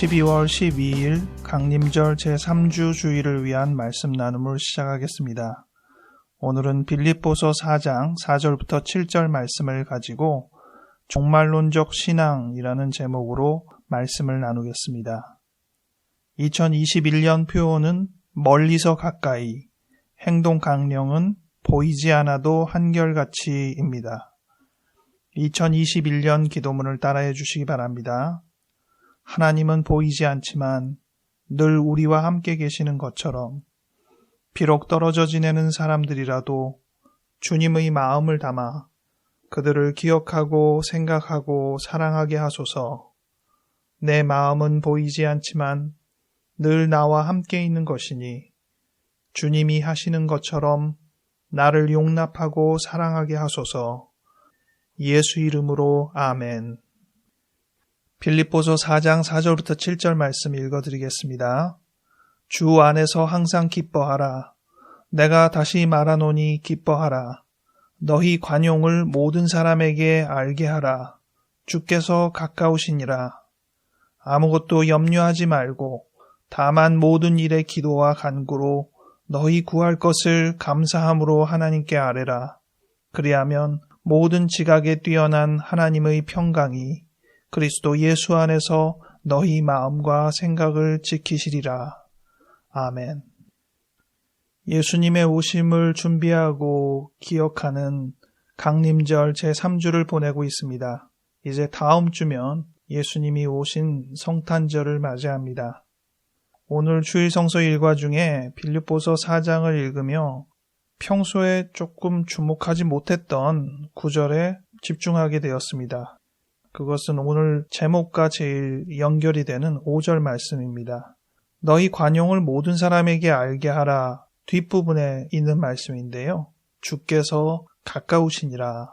12월 12일 강림절 제3주 주일을 위한 말씀 나눔을 시작하겠습니다. 오늘은 빌립보서 4장 4절부터 7절 말씀을 가지고 종말론적 신앙이라는 제목으로 말씀을 나누겠습니다. 2021년 표어는 멀리서 가까이, 행동 강령은 보이지 않아도 한결같이입니다. 2021년 기도문을 따라해 주시기 바랍니다. 하나님은 보이지 않지만 늘 우리와 함께 계시는 것처럼 비록 떨어져 지내는 사람들이라도 주님의 마음을 담아 그들을 기억하고 생각하고 사랑하게 하소서. 내 마음은 보이지 않지만 늘 나와 함께 있는 것이니 주님이 하시는 것처럼 나를 용납하고 사랑하게 하소서. 예수 이름으로 아멘. 빌립보서 4장 4절부터 7절 말씀 읽어드리겠습니다. 주 안에서 항상 기뻐하라. 내가 다시 말하노니 기뻐하라. 너희 관용을 모든 사람에게 알게 하라. 주께서 가까우시니라. 아무것도 염려하지 말고 다만 모든 일에 기도와 간구로 너희 구할 것을 감사함으로 하나님께 아뢰라. 그리하면 모든 지각에 뛰어난 하나님의 평강이 그리스도 예수 안에서 너희 마음과 생각을 지키시리라. 아멘. 예수님의 오심을 준비하고 기억하는 강림절 제3주를 보내고 있습니다. 이제 다음 주면 예수님이 오신 성탄절을 맞이합니다. 오늘 주일 성서 일과 중에 빌립보서 4장을 읽으며 평소에 조금 주목하지 못했던 구절에 집중하게 되었습니다. 그것은 오늘 제목과 제일 연결이 되는 5절 말씀입니다. 너희 관용을 모든 사람에게 알게 하라 뒷부분에 있는 말씀인데요. 주께서 가까우시니라.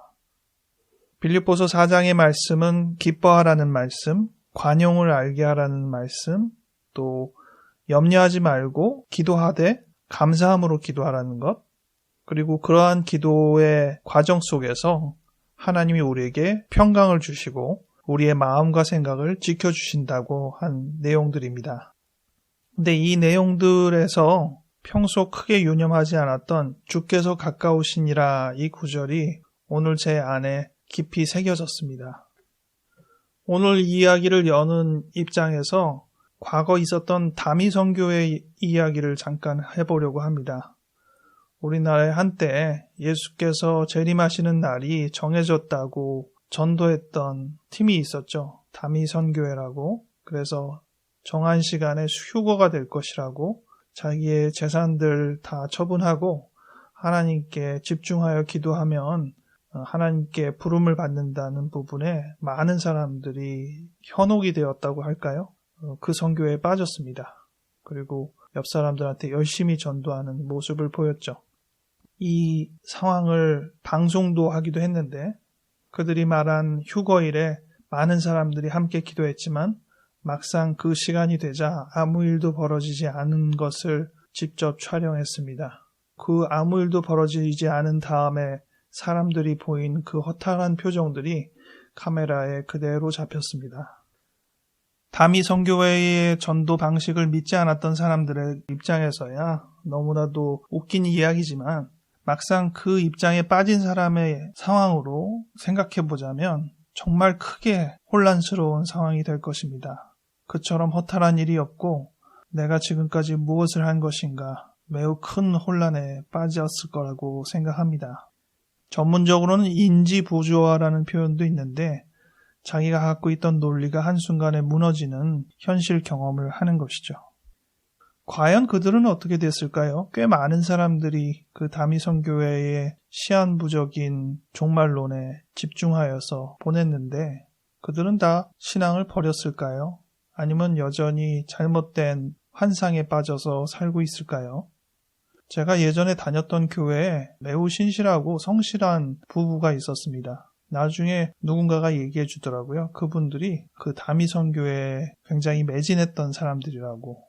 빌립보서 4장의 말씀은 기뻐하라는 말씀, 관용을 알게 하라는 말씀, 또 염려하지 말고 기도하되 감사함으로 기도하라는 것, 그리고 그러한 기도의 과정 속에서 하나님이 우리에게 평강을 주시고 우리의 마음과 생각을 지켜주신다고 한 내용들입니다. 근데 이 내용들에서 평소 크게 유념하지 않았던 주께서 가까우시니라 이 구절이 오늘 제 안에 깊이 새겨졌습니다. 오늘 이야기를 여는 입장에서 과거 있었던 다미 선교의 이야기를 잠깐 해보려고 합니다. 우리나라에 한때 예수께서 재림하시는 날이 정해졌다고 전도했던 팀이 있었죠. 다미 선교회라고. 그래서 정한 시간에 휴거가 될 것이라고 자기의 재산들 다 처분하고 하나님께 집중하여 기도하면 하나님께 부름을 받는다는 부분에 많은 사람들이 현혹이 되었다고 할까요? 그 선교에 빠졌습니다. 그리고 옆 사람들한테 열심히 전도하는 모습을 보였죠. 이 상황을 방송도 하기도 했는데 그들이 말한 휴거일에 많은 사람들이 함께 기도했지만 막상 그 시간이 되자 아무 일도 벌어지지 않은 것을 직접 촬영했습니다. 그 아무 일도 벌어지지 않은 다음에 사람들이 보인 그 허탈한 표정들이 카메라에 그대로 잡혔습니다. 다미 성교회의 전도 방식을 믿지 않았던 사람들의 입장에서야 너무나도 웃긴 이야기지만 막상 그 입장에 빠진 사람의 상황으로 생각해 보자면 정말 크게 혼란스러운 상황이 될 것입니다. 그처럼 허탈한 일이 없고 내가 지금까지 무엇을 한 것인가 매우 큰 혼란에 빠졌을 거라고 생각합니다. 전문적으로는 인지부조화라는 표현도 있는데 자기가 갖고 있던 논리가 한순간에 무너지는 현실 경험을 하는 것이죠. 과연 그들은 어떻게 됐을까요? 꽤 많은 사람들이 그 다미성교회의 시한부적인 종말론에 집중하여서 보냈는데 그들은 다 신앙을 버렸을까요? 아니면 여전히 잘못된 환상에 빠져서 살고 있을까요? 제가 예전에 다녔던 교회에 매우 신실하고 성실한 부부가 있었습니다. 나중에 누군가가 얘기해 주더라고요. 그분들이 그 다미성교회에 굉장히 매진했던 사람들이라고.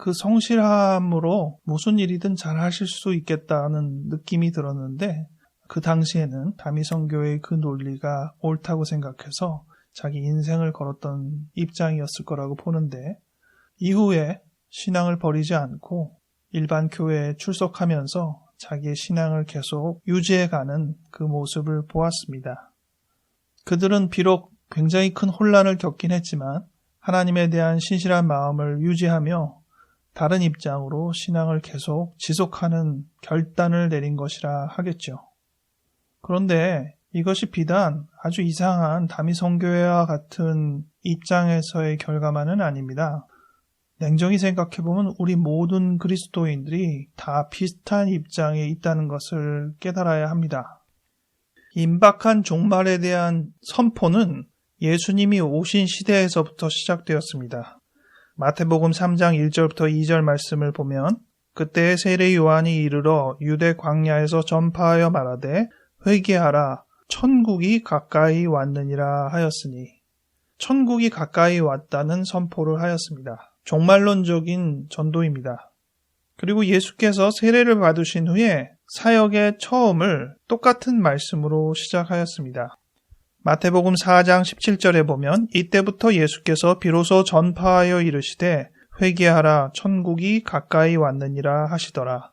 그 성실함으로 무슨 일이든 잘 하실 수 있겠다는 느낌이 들었는데 그 당시에는 다미성교회의 그 논리가 옳다고 생각해서 자기 인생을 걸었던 입장이었을 거라고 보는데 이후에 신앙을 버리지 않고 일반 교회에 출석하면서 자기의 신앙을 계속 유지해가는 그 모습을 보았습니다. 그들은 비록 굉장히 큰 혼란을 겪긴 했지만 하나님에 대한 신실한 마음을 유지하며 다른 입장으로 신앙을 계속 지속하는 결단을 내린 것이라 하겠죠. 그런데 이것이 비단 아주 이상한 다미 성교회와 같은 입장에서의 결과만은 아닙니다. 냉정히 생각해보면 우리 모든 그리스도인들이 다 비슷한 입장에 있다는 것을 깨달아야 합니다. 임박한 종말에 대한 선포는 예수님이 오신 시대에서부터 시작되었습니다. 마태복음 3장 1절부터 2절 말씀을 보면 그때 세례 요한이 이르러 유대 광야에서 전파하여 말하되 회개하라 천국이 가까이 왔느니라 하였으니 천국이 가까이 왔다는 선포를 하였습니다. 종말론적인 전도입니다. 그리고 예수께서 세례를 받으신 후에 사역의 처음을 똑같은 말씀으로 시작하였습니다. 마태복음 4장 17절에 보면 이때부터 예수께서 비로소 전파하여 이르시되 회개하라 천국이 가까이 왔느니라 하시더라.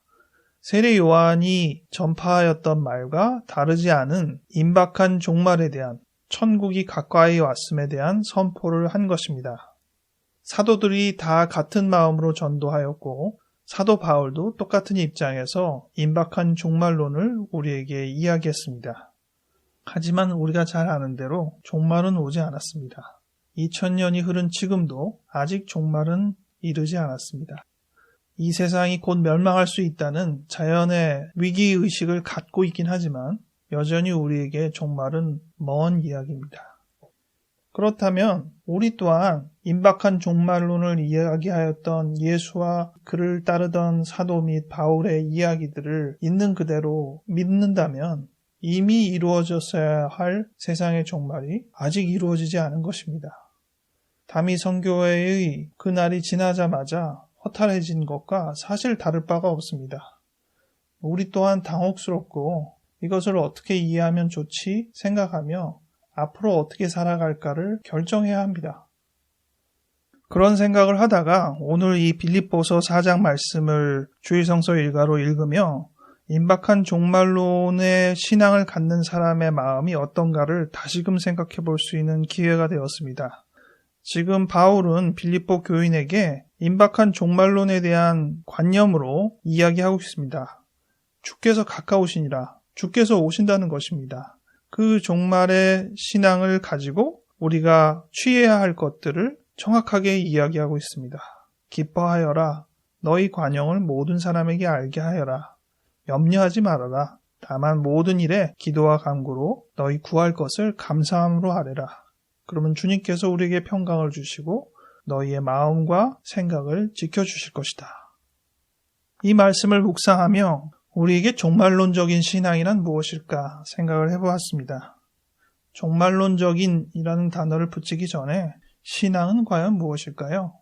세례 요한이 전파하였던 말과 다르지 않은 임박한 종말에 대한 천국이 가까이 왔음에 대한 선포를 한 것입니다. 사도들이 다 같은 마음으로 전도하였고 사도 바울도 똑같은 입장에서 임박한 종말론을 우리에게 이야기했습니다. 하지만 우리가 잘 아는 대로 종말은 오지 않았습니다. 2000년이 흐른 지금도 아직 종말은 이르지 않았습니다. 이 세상이 곧 멸망할 수 있다는 자연의 위기의식을 갖고 있긴 하지만 여전히 우리에게 종말은 먼 이야기입니다. 그렇다면 우리 또한 임박한 종말론을 이야기하였던 예수와 그를 따르던 사도 및 바울의 이야기들을 있는 그대로 믿는다면 이미 이루어졌어야 할 세상의 종말이 아직 이루어지지 않은 것입니다. 다미 성교회의 그날이 지나자마자 허탈해진 것과 사실 다를 바가 없습니다. 우리 또한 당혹스럽고 이것을 어떻게 이해하면 좋지 생각하며 앞으로 어떻게 살아갈까를 결정해야 합니다. 그런 생각을 하다가 오늘 이 빌립보서 4장 말씀을 주의성서 일가로 읽으며 임박한 종말론의 신앙을 갖는 사람의 마음이 어떤가를 다시금 생각해 볼 수 있는 기회가 되었습니다. 지금 바울은 빌립보 교인에게 임박한 종말론에 대한 관념으로 이야기하고 있습니다. 주께서 가까우시니라. 주께서 오신다는 것입니다. 그 종말의 신앙을 가지고 우리가 취해야 할 것들을 정확하게 이야기하고 있습니다. 기뻐하여라. 너희 관용을 모든 사람에게 알게 하여라. 염려하지 말아라. 다만 모든 일에 기도와 간구로 너희 구할 것을 감사함으로 하래라. 그러면 주님께서 우리에게 평강을 주시고 너희의 마음과 생각을 지켜주실 것이다. 이 말씀을 묵상하며 우리에게 종말론적인 신앙이란 무엇일까 생각을 해보았습니다. 종말론적인이라는 단어를 붙이기 전에 신앙은 과연 무엇일까요?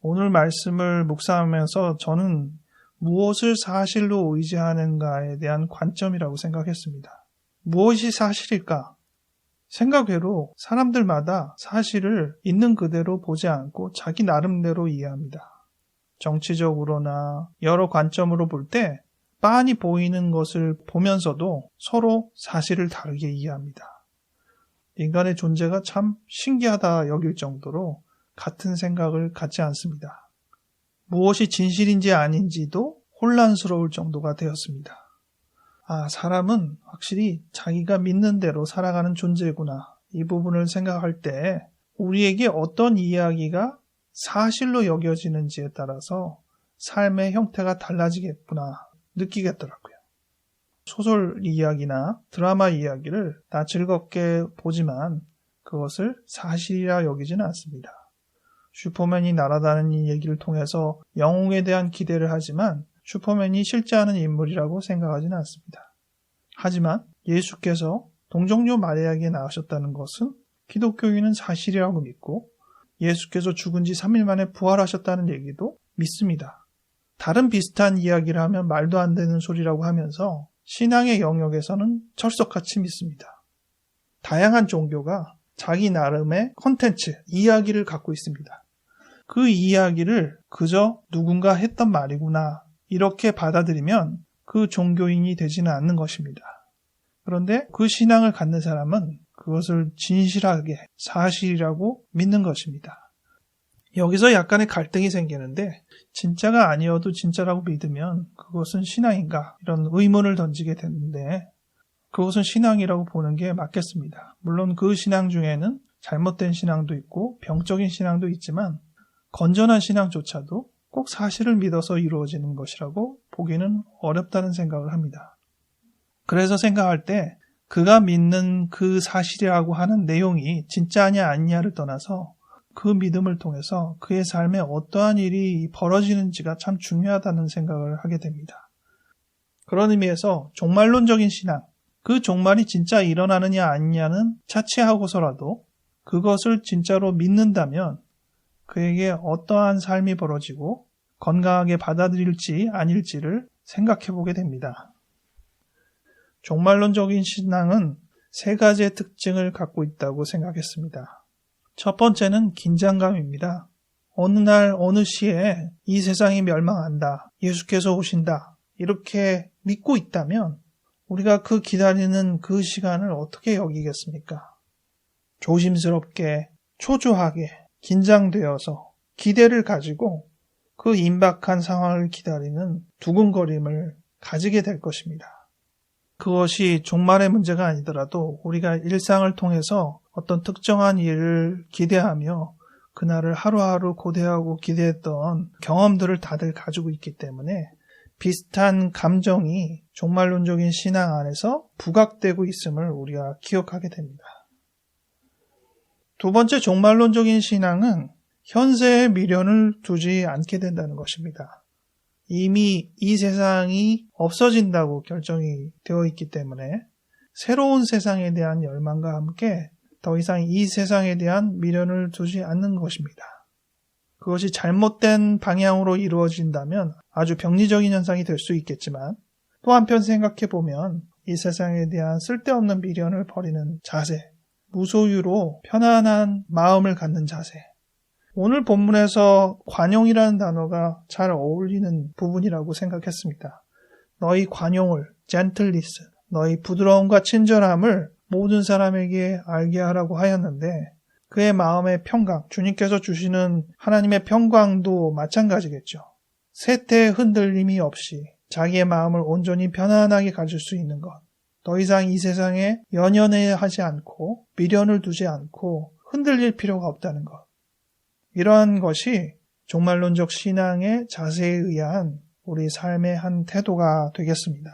오늘 말씀을 묵상하면서 저는 무엇을 사실로 의지하는가에 대한 관점이라고 생각했습니다. 무엇이 사실일까? 생각외로 사람들마다 사실을 있는 그대로 보지 않고 자기 나름대로 이해합니다. 정치적으로나 여러 관점으로 볼 때 빤히 보이는 것을 보면서도 서로 사실을 다르게 이해합니다. 인간의 존재가 참 신기하다 여길 정도로 같은 생각을 갖지 않습니다. 무엇이 진실인지 아닌지도 혼란스러울 정도가 되었습니다. 아, 사람은 확실히 자기가 믿는 대로 살아가는 존재구나. 이 부분을 생각할 때 우리에게 어떤 이야기가 사실로 여겨지는지에 따라서 삶의 형태가 달라지겠구나 느끼겠더라고요. 소설 이야기나 드라마 이야기를 다 즐겁게 보지만 그것을 사실이라 여기지는 않습니다. 슈퍼맨이 날아다니는 얘기를 통해서 영웅에 대한 기대를 하지만 슈퍼맨이 실제 하는 인물이라고 생각하지는 않습니다. 하지만 예수께서 동정녀 마리아에게 나으셨다는 것은 기독교인은 사실이라고 믿고 예수께서 죽은 지 3일 만에 부활하셨다는 얘기도 믿습니다. 다른 비슷한 이야기를 하면 말도 안 되는 소리라고 하면서 신앙의 영역에서는 철석같이 믿습니다. 다양한 종교가 자기 나름의 컨텐츠, 이야기를 갖고 있습니다. 그 이야기를 그저 누군가 했던 말이구나 이렇게 받아들이면 그 종교인이 되지는 않는 것입니다. 그런데 그 신앙을 갖는 사람은 그것을 진실하게 사실이라고 믿는 것입니다. 여기서 약간의 갈등이 생기는데 진짜가 아니어도 진짜라고 믿으면 그것은 신앙인가 이런 의문을 던지게 되는데 그것은 신앙이라고 보는 게 맞겠습니다. 물론 그 신앙 중에는 잘못된 신앙도 있고 병적인 신앙도 있지만 건전한 신앙조차도 꼭 사실을 믿어서 이루어지는 것이라고 보기는 어렵다는 생각을 합니다. 그래서 생각할 때 그가 믿는 그 사실이라고 하는 내용이 진짜냐 아니냐를 떠나서 그 믿음을 통해서 그의 삶에 어떠한 일이 벌어지는지가 참 중요하다는 생각을 하게 됩니다. 그런 의미에서 종말론적인 신앙, 그 종말이 진짜 일어나느냐 아니냐는 차치하고서라도 그것을 진짜로 믿는다면 그에게 어떠한 삶이 벌어지고 건강하게 받아들일지 아닐지를 생각해 보게 됩니다. 종말론적인 신앙은 세 가지의 특징을 갖고 있다고 생각했습니다. 첫 번째는 긴장감입니다. 어느 날 어느 시에 이 세상이 멸망한다. 예수께서 오신다. 이렇게 믿고 있다면 우리가 그 기다리는 그 시간을 어떻게 여기겠습니까? 조심스럽게, 초조하게, 긴장되어서 기대를 가지고 그 임박한 상황을 기다리는 두근거림을 가지게 될 것입니다. 그것이 종말의 문제가 아니더라도 우리가 일상을 통해서 어떤 특정한 일을 기대하며 그날을 하루하루 고대하고 기대했던 경험들을 다들 가지고 있기 때문에 비슷한 감정이 종말론적인 신앙 안에서 부각되고 있음을 우리가 기억하게 됩니다. 두 번째 종말론적인 신앙은 현세의 미련을 두지 않게 된다는 것입니다. 이미 이 세상이 없어진다고 결정이 되어 있기 때문에 새로운 세상에 대한 열망과 함께 더 이상 이 세상에 대한 미련을 두지 않는 것입니다. 그것이 잘못된 방향으로 이루어진다면 아주 병리적인 현상이 될 수 있겠지만 또 한편 생각해 보면 이 세상에 대한 쓸데없는 미련을 버리는 자세, 무소유로 편안한 마음을 갖는 자세. 오늘 본문에서 관용이라는 단어가 잘 어울리는 부분이라고 생각했습니다. 너희 관용을, 젠틀리스, 너희 부드러움과 친절함을 모든 사람에게 알게 하라고 하였는데 그의 마음의 평강, 주님께서 주시는 하나님의 평강도 마찬가지겠죠. 세태의 흔들림이 없이 자기의 마음을 온전히 편안하게 가질 수 있는 것. 더 이상 이 세상에 연연해 하지 않고 미련을 두지 않고 흔들릴 필요가 없다는 것. 이러한 것이 종말론적 신앙의 자세에 의한 우리 삶의 한 태도가 되겠습니다.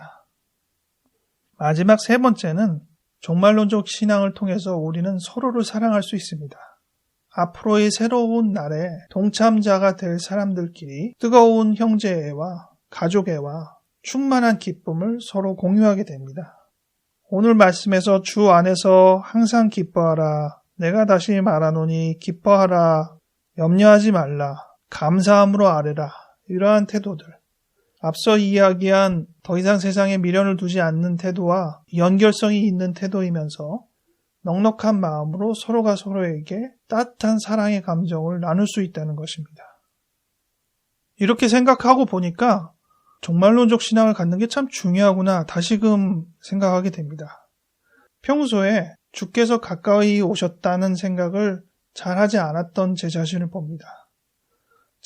마지막 세 번째는 종말론적 신앙을 통해서 우리는 서로를 사랑할 수 있습니다. 앞으로의 새로운 날에 동참자가 될 사람들끼리 뜨거운 형제애와 가족애와 충만한 기쁨을 서로 공유하게 됩니다. 오늘 말씀에서 주 안에서 항상 기뻐하라. 내가 다시 말하노니 기뻐하라. 염려하지 말라. 감사함으로 아뢰라. 이러한 태도들. 앞서 이야기한 더 이상 세상에 미련을 두지 않는 태도와 연결성이 있는 태도이면서 넉넉한 마음으로 서로가 서로에게 따뜻한 사랑의 감정을 나눌 수 있다는 것입니다. 이렇게 생각하고 보니까 종말론적 신앙을 갖는 게 참 중요하구나 다시금 생각하게 됩니다. 평소에 주께서 가까이 오셨다는 생각을 잘 하지 않았던 제 자신을 봅니다.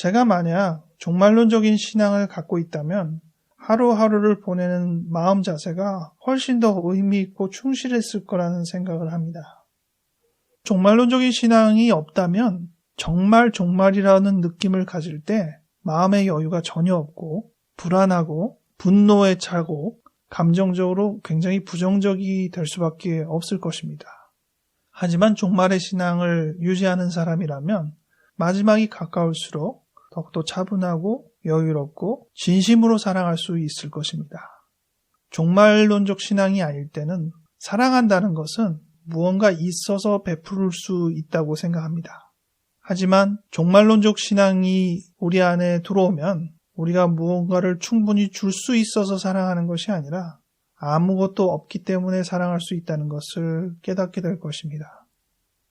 제가 만약 종말론적인 신앙을 갖고 있다면 하루하루를 보내는 마음 자세가 훨씬 더 의미 있고 충실했을 거라는 생각을 합니다. 종말론적인 신앙이 없다면 정말 종말이라는 느낌을 가질 때 마음의 여유가 전혀 없고 불안하고 분노에 차고 감정적으로 굉장히 부정적이 될 수밖에 없을 것입니다. 하지만 종말의 신앙을 유지하는 사람이라면 마지막이 가까울수록 더욱더 차분하고 여유롭고 진심으로 사랑할 수 있을 것입니다. 종말론적 신앙이 아닐 때는 사랑한다는 것은 무언가 있어서 베풀 수 있다고 생각합니다. 하지만 종말론적 신앙이 우리 안에 들어오면 우리가 무언가를 충분히 줄 수 있어서 사랑하는 것이 아니라 아무것도 없기 때문에 사랑할 수 있다는 것을 깨닫게 될 것입니다.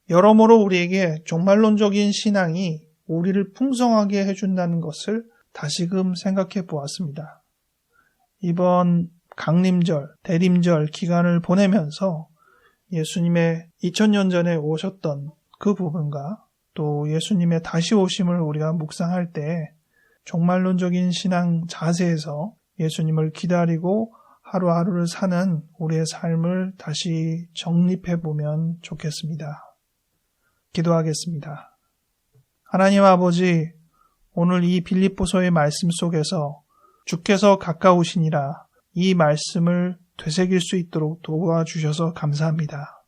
여러모로 우리에게 종말론적인 신앙이 우리를 풍성하게 해준다는 것을 다시금 생각해 보았습니다. 이번 강림절, 대림절 기간을 보내면서 예수님의 2000년 전에 오셨던 그 부분과 또 예수님의 다시 오심을 우리가 묵상할 때 종말론적인 신앙 자세에서 예수님을 기다리고 하루하루를 사는 우리의 삶을 다시 정립해 보면 좋겠습니다. 기도하겠습니다. 하나님 아버지, 오늘 이 빌립보서의 말씀 속에서 주께서 가까우시니라 이 말씀을 되새길 수 있도록 도와주셔서 감사합니다.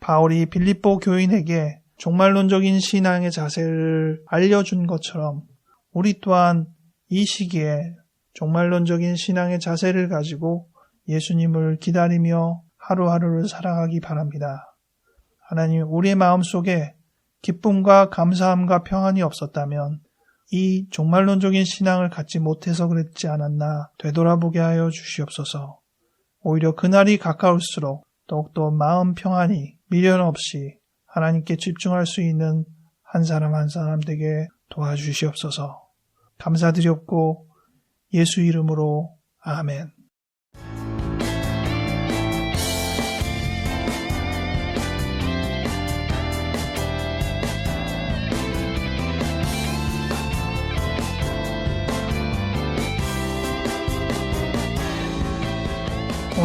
바울이 빌립보 교인에게 종말론적인 신앙의 자세를 알려준 것처럼 우리 또한 이 시기에 종말론적인 신앙의 자세를 가지고 예수님을 기다리며 하루하루를 살아가기 바랍니다. 하나님, 우리의 마음 속에 기쁨과 감사함과 평안이 없었다면 이 종말론적인 신앙을 갖지 못해서 그랬지 않았나 되돌아보게 하여 주시옵소서. 오히려 그날이 가까울수록 더욱더 마음 평안이 미련 없이 하나님께 집중할 수 있는 한 사람 한 사람 되게 도와주시옵소서. 감사드렸고 예수 이름으로 아멘.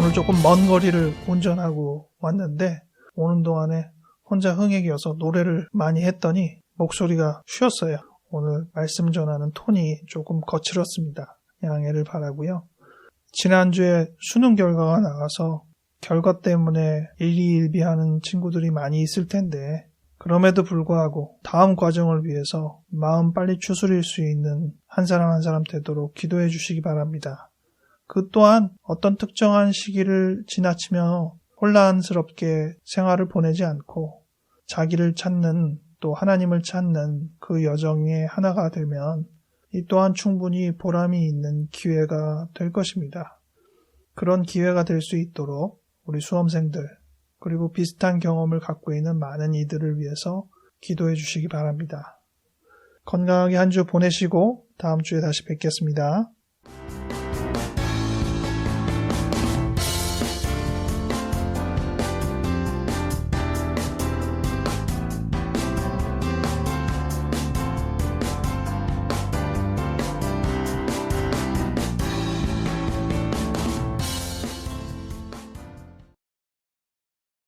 오늘 조금 먼 거리를 운전하고 왔는데 오는 동안에 혼자 흥액이어서 노래를 많이 했더니 목소리가 쉬었어요. 오늘 말씀 전하는 톤이 조금 거칠었습니다. 양해를 바라고요. 지난주에 수능 결과가 나가서 결과 때문에 일희일비하는 친구들이 많이 있을 텐데 그럼에도 불구하고 다음 과정을 위해서 마음 빨리 추스릴 수 있는 한 사람 한 사람 되도록 기도해 주시기 바랍니다. 그 또한 어떤 특정한 시기를 지나치며 혼란스럽게 생활을 보내지 않고 자기를 찾는 또 하나님을 찾는 그 여정의 하나가 되면 이 또한 충분히 보람이 있는 기회가 될 것입니다. 그런 기회가 될 수 있도록 우리 수험생들 그리고 비슷한 경험을 갖고 있는 많은 이들을 위해서 기도해 주시기 바랍니다. 건강하게 한 주 보내시고 다음 주에 다시 뵙겠습니다.